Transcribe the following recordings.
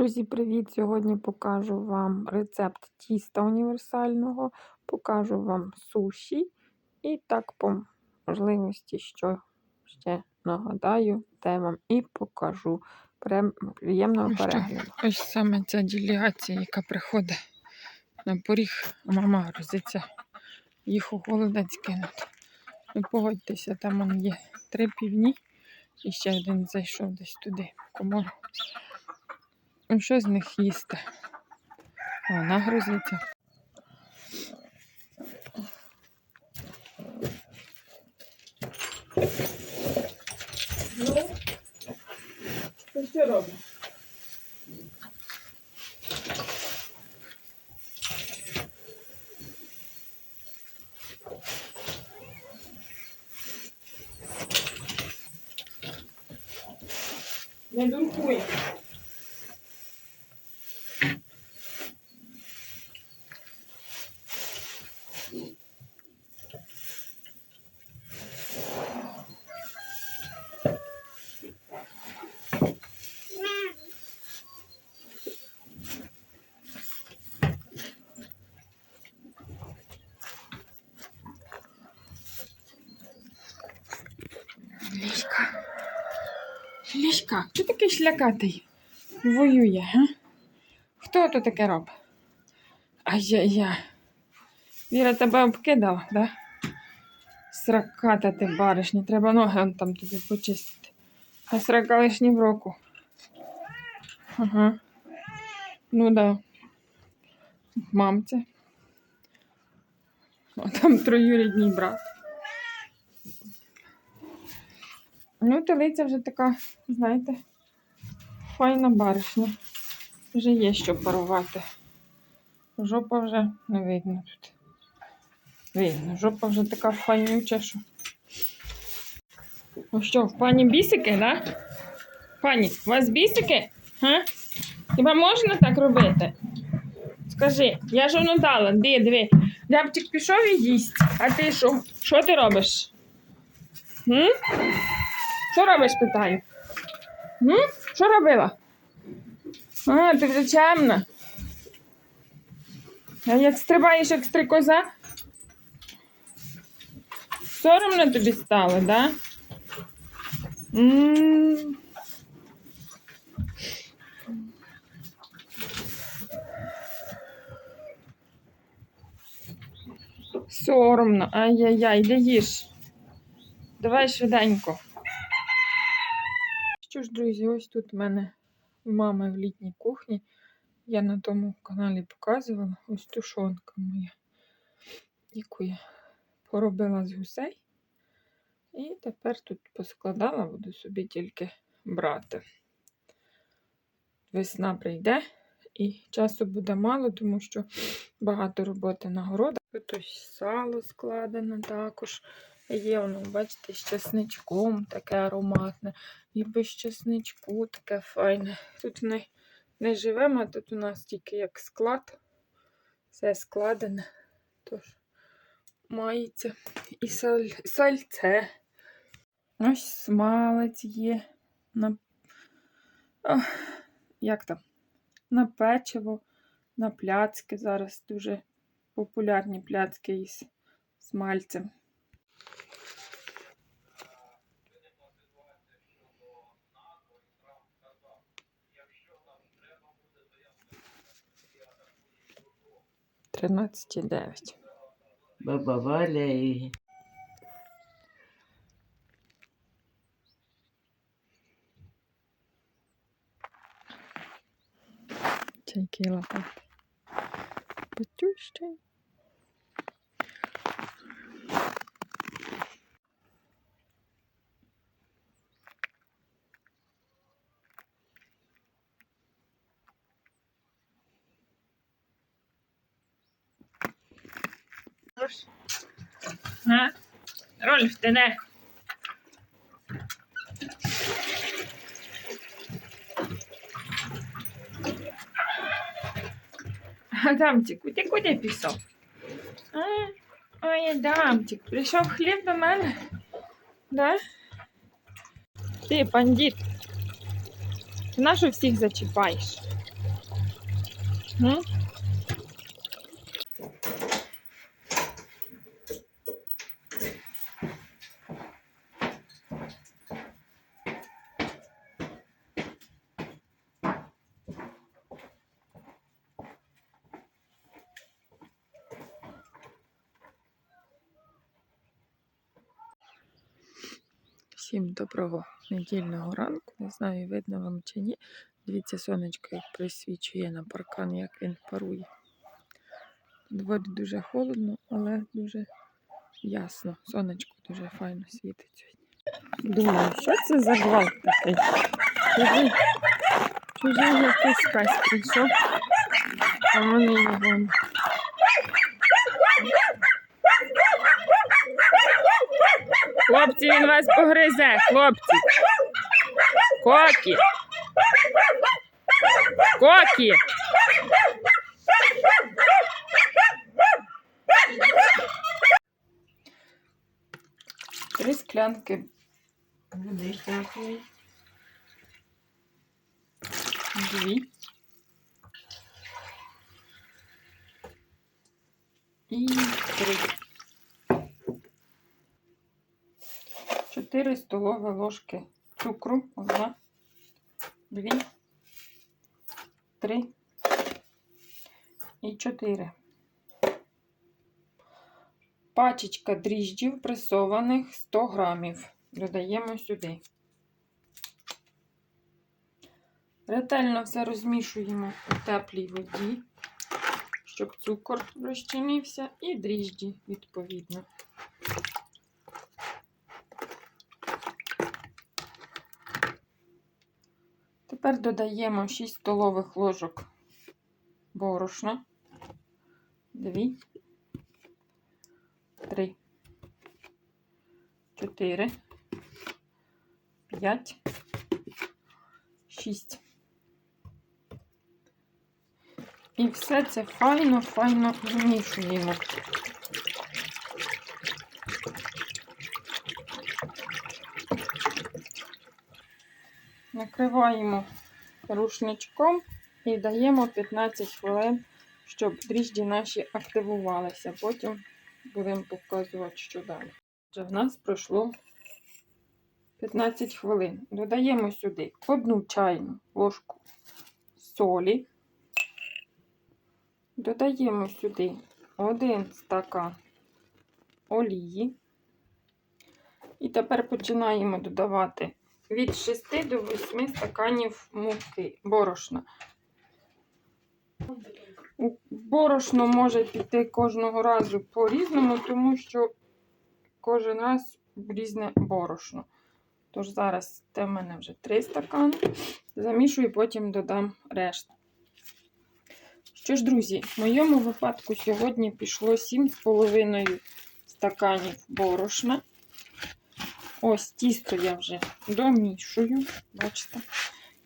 Друзі, привіт! Сьогодні покажу вам рецепт тіста універсального, покажу вам суші і так по можливості, що ще нагадаю, те вам і покажу. Приємного Ну перегляду. Ось саме ця делегація, яка приходить на поріг, мама грозиться їх у голодець кинути. Ну погодьтеся, там є три півні і ще один зайшов десь туди, в комору. Ну що з них їсти? Вона грозиться. Що ти робиш? Не дуркуй. Ліська, хто такий шлякатий? Воює, га? Хто то таке робить? Ай-яй-яй. Віра тебе обкидала, да? Сраката ти баришня, треба ноги там тобі почистити. А срака лишні в року. Ага. Ну да. Мамці. А там троюрідній брат. Ну, телиця вже така, знаєте, файна баришня. Вже є що парувати. Жопа вже не видно тут. Видно, жопа вже така файнюча, що. Ну що, в пані бісики, да? Пані, у вас бісики? Га? Хіба можна так робити? Скажи, я ж воно дала, де, диви. Рябчик пішов і їсть. А ти що? Що ти робиш? М? Що робиш, питаю? Що робила? А, ти вже чемна. А як стрибаєш, як стрикоза? Соромно тобі стало, да? М. Соромно. Ай-яй-яй, де їж. Давай швиденько. Що ж, друзі, ось тут в мене мами в літній кухні. Я на тому каналі показувала ось тушонка моя, яку я поробила з гусей. І тепер тут поскладала, буду собі тільки брати. Весна прийде і часу буде мало, тому що багато роботи на городах. Тут ось сало складене також. Є воно, бачите, з чесничком таке ароматне. І без чесничку таке файне. Тут не, не живемо, а тут у нас тільки як склад. Все складене. Тож мається і саль, сальце. Ось смалець є. На, Ох, як там? На печиво, на пляцки. Зараз дуже популярні пляцки із смальцем. Тринадцять і дев'ять. Баба Валя і Чайки лапати. Потющий. Га? Рольф, ти де? Адамчик, ти куди пішов? А? Ой, Адамчик, прийшов хліб до мене. Да? Ти, бандит. Ти нащо всіх зачіпаєш? М? Доброго недільного ранку. Не знаю, видно вам чи ні. Дивіться, сонечко як присвічує на паркан, як він парує. Дворі дуже холодно, але дуже ясно. Сонечко дуже файно світить сьогодні. Думаю, що це за гвалт такий? Чужий, чужий якийсь кась прийшов, а мене його. Хлопці, він вас погризе, хлопці. Кокі. Кокі. Три склянки. Дві. І три. 4 столові ложки цукру. Одна, дві, три і чотири. Пачечка дріжджів пресованих 100 грамів. Додаємо сюди. Ретельно все розмішуємо у теплій воді, щоб цукор розчинився і дріжджі відповідно. Тепер додаємо 6 столових ложок борошна. 2, 3, 4, 5, 6. І все це файно-файно змішуємо. Накриваємо рушничком і даємо 15 хвилин, щоб дріжджі наші активувалися. Потім будемо показувати, що далі. Отже, в нас пройшло 15 хвилин. Додаємо сюди одну чайну ложку солі. Додаємо сюди один стакан олії. І тепер починаємо додавати від 6 до 8 стаканів муки борошна. Борошно може піти кожного разу по-різному, тому що кожен раз різне борошно. Тож зараз це в мене вже 3 стакани. Замішую, потім додам решту. Що ж, друзі, в моєму випадку сьогодні пішло 7,5 стаканів борошна. Ось тісто я вже домішую, бачите.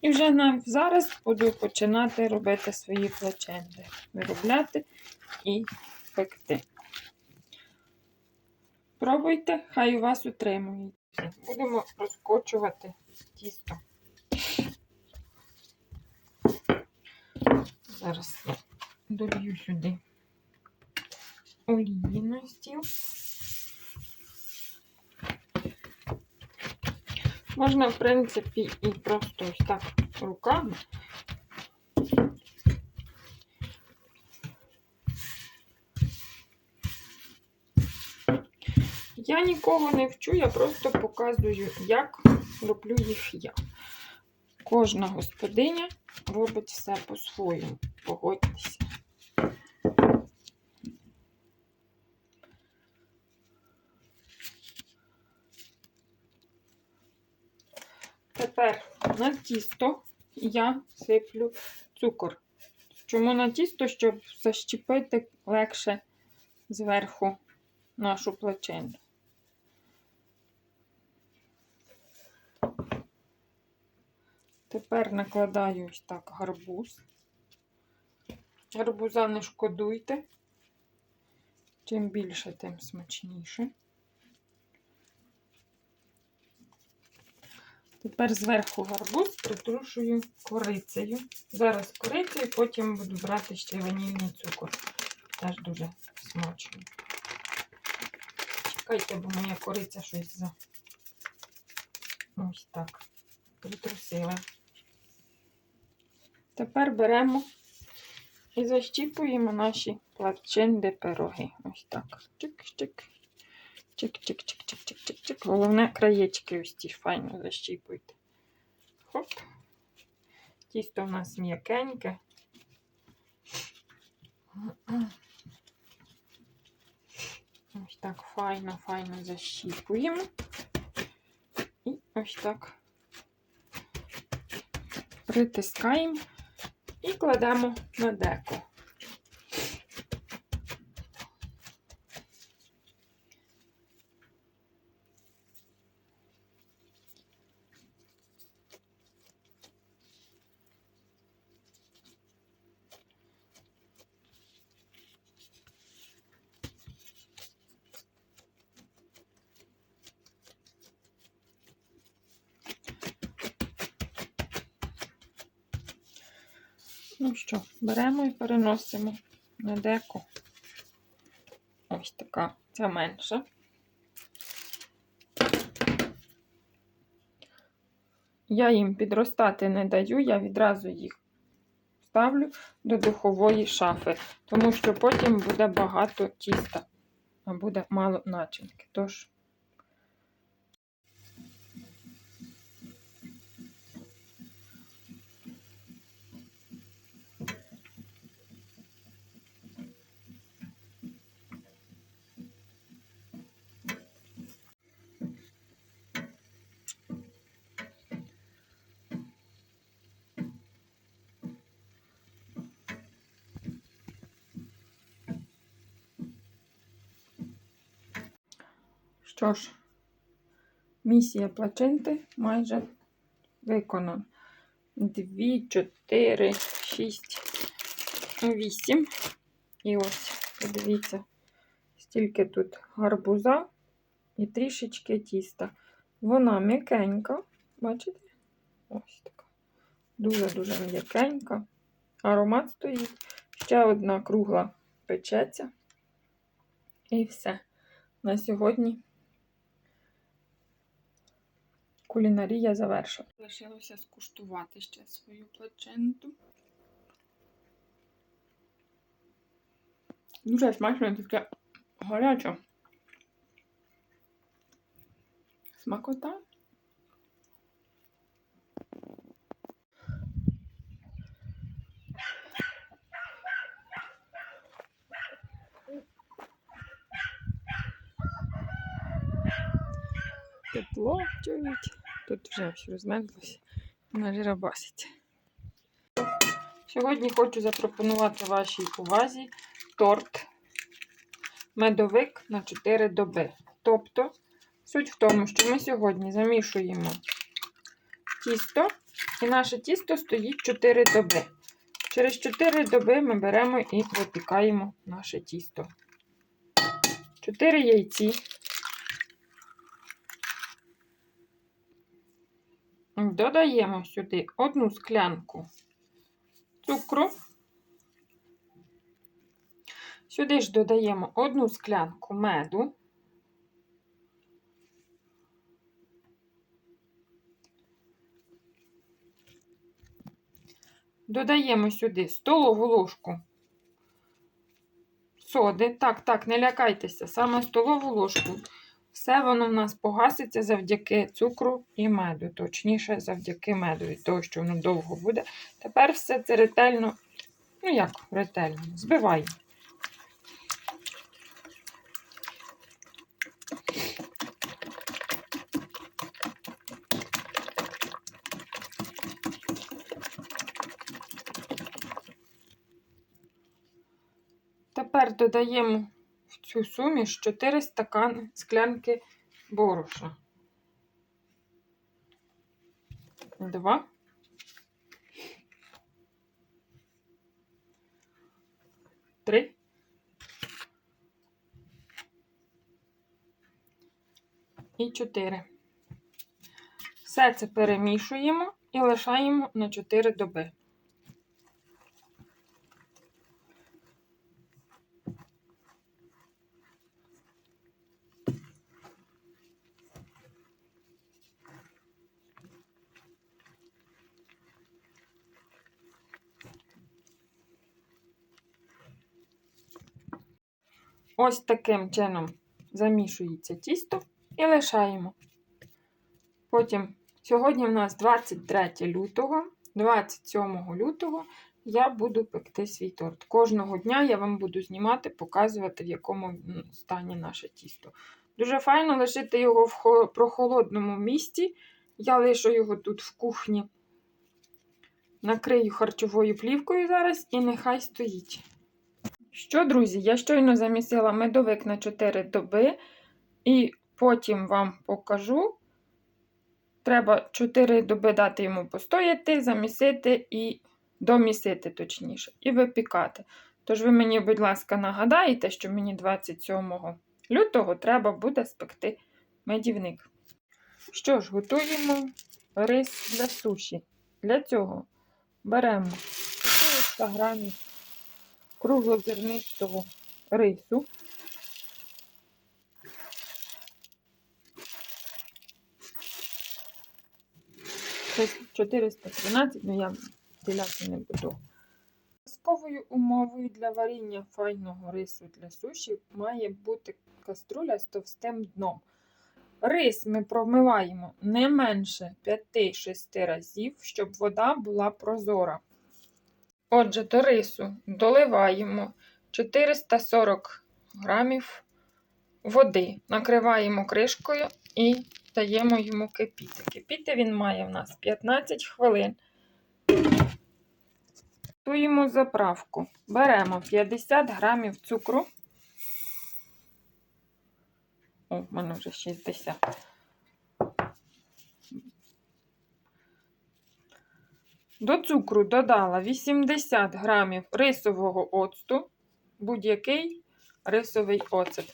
І вже зараз буду починати робити свої плаченди. Виробляти і пекти. Пробуйте, хай у вас утримують. Будемо розкочувати тісто. Зараз я долью сюди олії на стіл. Можна, в принципі, і просто ось так руками. Я нікого не вчу, я просто показую, як роблю їх я. Кожна господиня робить все по-своєму. Погодьтеся. Тепер на тісто я сиплю цукор. Чому на тісто, щоб защепити легше зверху нашу плаченду. Тепер накладаю ось так гарбуз. Гарбуза не шкодуйте. Чим більше, тим смачніше. Тепер зверху гарбуз притрушую корицею. Зараз корицею, потім буду брати ще ванільний цукор. Теж дуже смачно. Чекайте, бо моя кориця щось за. Ось так. Притрусила. Тепер беремо і защіпуємо наші плачинди пироги. Ось так. Чик-чик. Чик-чик-чик-чик-чик-чик. Головне краєчки ось ці файно защіпуйте. Хоп. Тісто у нас м'якеньке. Ось так файно, файно защіпуємо. І ось так притискаємо і кладемо на деко. Ну що, беремо і переносимо на деко. Ось така, ця менша. Я їм підростати не даю, я відразу їх ставлю до духової шафи, тому що потім буде багато тіста, а буде мало начинки. Тож Що ж, місія плачинти майже виконана. 2, 4, 6, 8. І ось, подивіться, стільки тут гарбуза і трішечки тіста. Вона м'якенька, бачите? Ось така. Дуже-дуже м'якенька. Аромат стоїть. Ще одна кругла печеться. І все. На сьогодні кулінарія завершена. Лишилося скуштувати ще свою плаченту. Дуже смачно таке гаряче. Смакота. Тепло чують. Тут вже все розмерзлося. Вона жиробасить. Сьогодні хочу запропонувати вашій увазі торт медовик на 4 доби. Тобто, суть в тому, що ми сьогодні замішуємо тісто, і наше тісто стоїть 4 доби. Через 4 доби ми беремо і випікаємо наше тісто. 4 яйці. Додаємо сюди одну склянку цукру. Сюди ж додаємо одну склянку меду. Додаємо сюди столову ложку соди. Так, так, не лякайтеся, саме столову ложку. Все воно в нас погаситься завдяки цукру і меду, точніше, завдяки меду, від того, що воно довго буде. Тепер все це ретельно, ну як ретельно, збиваємо. Тепер додаємо цю суміш 4 стакани склянки борошна. Два. Три. І чотири. Все це перемішуємо і лишаємо на 4 доби. Ось таким чином замішується тісто і лишаємо. Потім, сьогодні в нас 23 лютого, 27 лютого я буду пекти свій торт. Кожного дня я вам буду знімати, показувати, в якому стані наше тісто. Дуже файно лишити його в хо- прохолодному місці. Я лишу його тут в кухні. Накрию харчовою плівкою зараз і нехай стоїть. Що, друзі, я щойно замісила медовик на 4 доби, і потім вам покажу. Треба 4 доби дати йому постояти, замісити і домісити, точніше, і випікати. Тож ви мені, будь ласка, нагадаєте, що мені 27 лютого треба буде спекти медівник. Що ж, готуємо рис для суші. Для цього беремо 400 грамів круглозернистого рису. Це 413, але я діляти не буду. Обов'язковою умовою для варіння файного рису для суші має бути каструля з товстим дном. Рис ми промиваємо не менше 5-6 разів, щоб вода була прозора. Отже, до рису доливаємо 440 грамів води, накриваємо кришкою і даємо йому кипіти. Кипіти він має в нас 15 хвилин. Готуємо заправку. Беремо 50 грамів цукру. О, в мене вже 60. До цукру додала 80 грамів рисового оцту, будь-який рисовий оцет.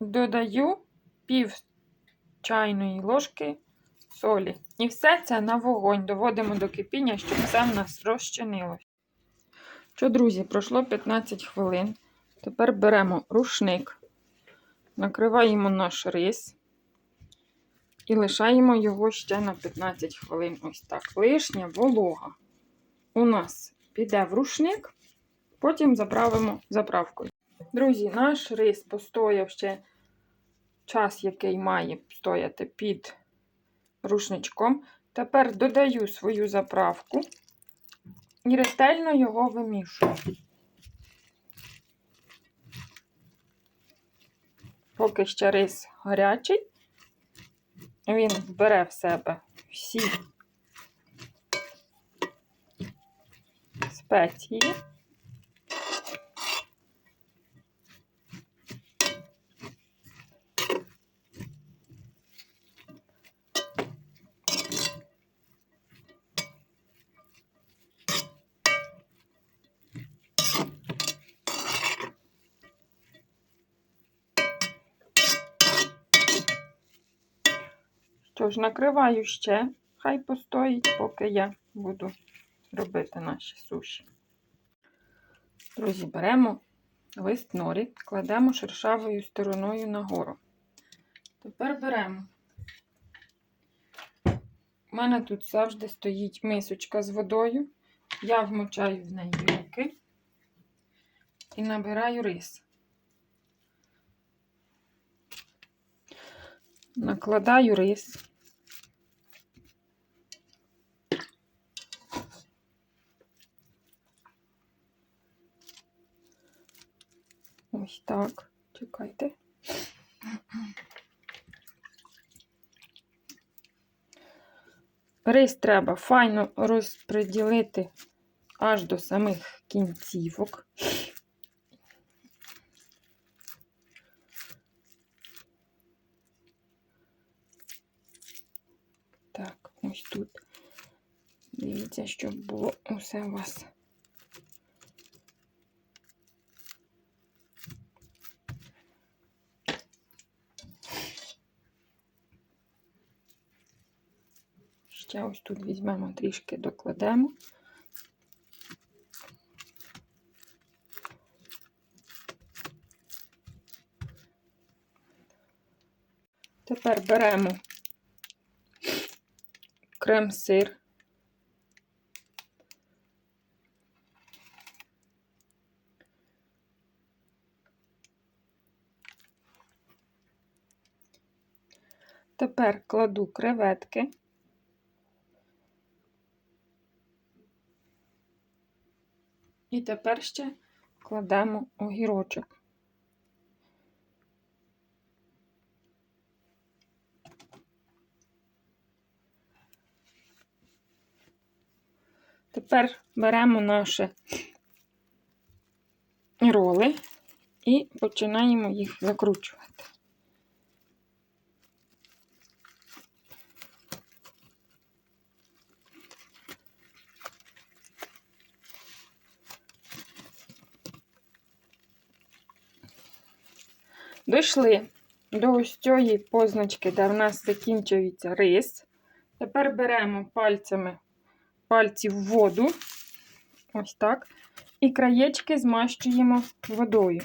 Додаю пів чайної ложки солі. І все це на вогонь доводимо до кипіння, щоб все в нас розчинилось. Що, друзі, пройшло 15 хвилин. Тепер беремо рушник, накриваємо наш рис і лишаємо його ще на 15 хвилин. Ось так. Лишня волога у нас піде в рушник, потім заправимо заправкою. Друзі, наш рис постояв ще час, який має стояти під рушничком. Тепер додаю свою заправку і ретельно його вимішую. Поки ще рис гарячий, він вбере в себе всі спеції. Що ж, накриваю ще, хай постоїть, поки я буду робити наші суші. Друзі, беремо лист норі, кладемо шершавою стороною нагору. Тепер беремо. У мене тут завжди стоїть мисочка з водою. Я вмочаю в неї руки і набираю рис. Накладаю рис. Ось так. Чекайте. Рис треба файно розподілити аж до самих кінцівок. Так, ось тут. Дивіться, щоб було усе у вас. Ще ось тут візьмемо трішки докладемо. Тепер беремо крем-сир. Тепер кладу креветки. І тепер ще кладемо огірочок. Тепер беремо наші роли і починаємо їх закручувати. Дійшли до ось цієї позначки, де в нас закінчується рис. Тепер беремо пальцями пальці в воду, ось так, і краєчки змащуємо водою.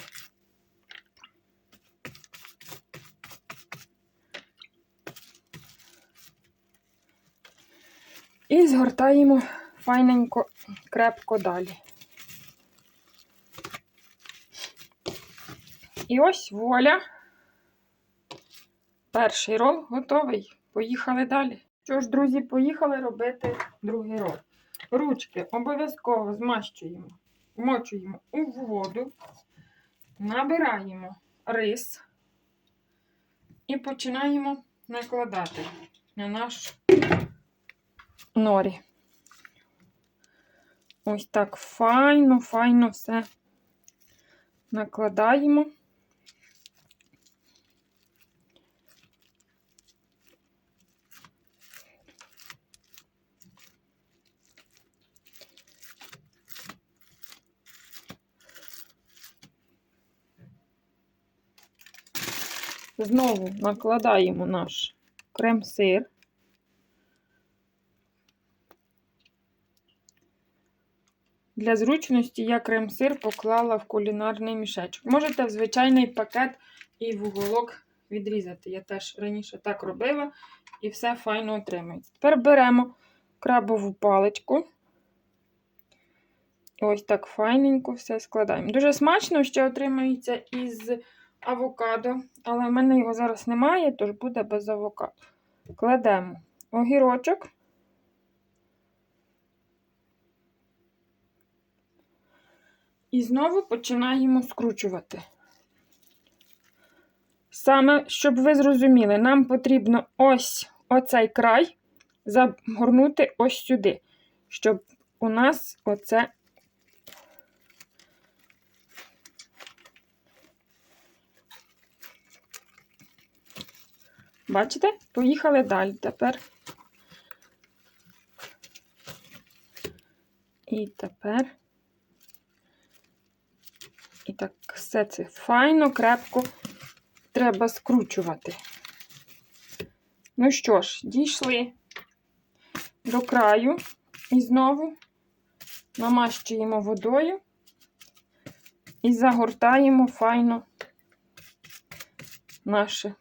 І згортаємо файненько, крепко далі. І ось воля. Перший рол готовий. Поїхали далі. Що ж, друзі, поїхали робити другий рол. Ручки обов'язково змащуємо, вмочуємо у воду, набираємо рис і починаємо накладати на наш норі. Ось так файно, файно все накладаємо. Знову накладаємо наш крем-сир. Для зручності я крем-сир поклала в кулінарний мішечок. Можете в звичайний пакет і в уголок відрізати. Я теж раніше так робила і все файно отримується. Тепер беремо крабову паличку. Ось так файненько все складаємо. Дуже смачно ще отримується із авокадо, але в мене його зараз немає, тож буде без авокадо. Кладемо огірочок. І знову починаємо скручувати. Саме, щоб ви зрозуміли, нам потрібно ось оцей край загорнути ось сюди, щоб у нас оце Бачите? Поїхали далі тепер. І тепер. І так все це файно, крепко треба скручувати. Ну що ж, дійшли до краю і знову намащуємо водою і загортаємо файно наше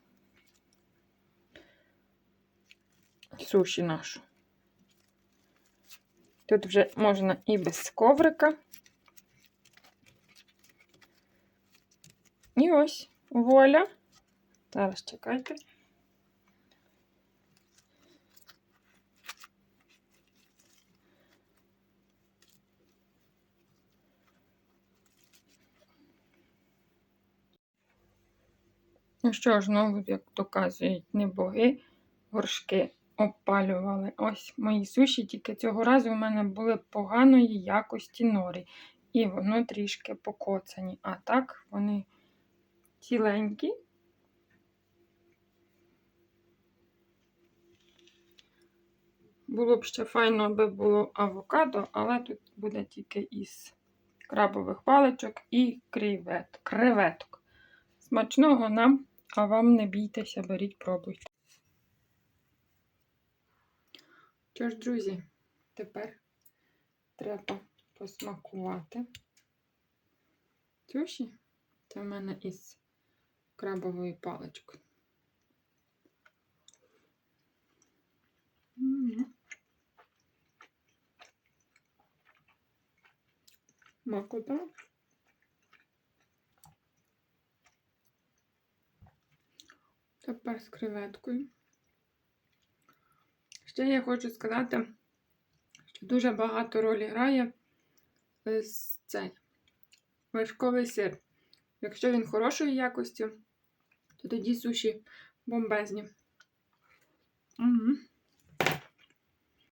суші нашу. Тут вже можна і без коврика. І ось воля. Зараз чекайте. Ну що ж, знову, як доказують не боги, горшки обпалювали. Ось мої суші, тільки цього разу у мене були поганої якості норі. І воно трішки покоцані. А так вони ціленькі. Було б ще файно, аби було авокадо, але тут буде тільки із крабових паличок і кревет, креветок. Смачного нам, а вам не бійтеся, беріть, пробуйте. Що ж, друзі, тепер треба посмакувати. Суші. Це в мене із крабовою паличкою. Макота. Тепер з креветкою. Ще я хочу сказати, що дуже багато ролі грає е, цей вершковий сир. Якщо він хорошої якості, то тоді суші бомбезні. Угу.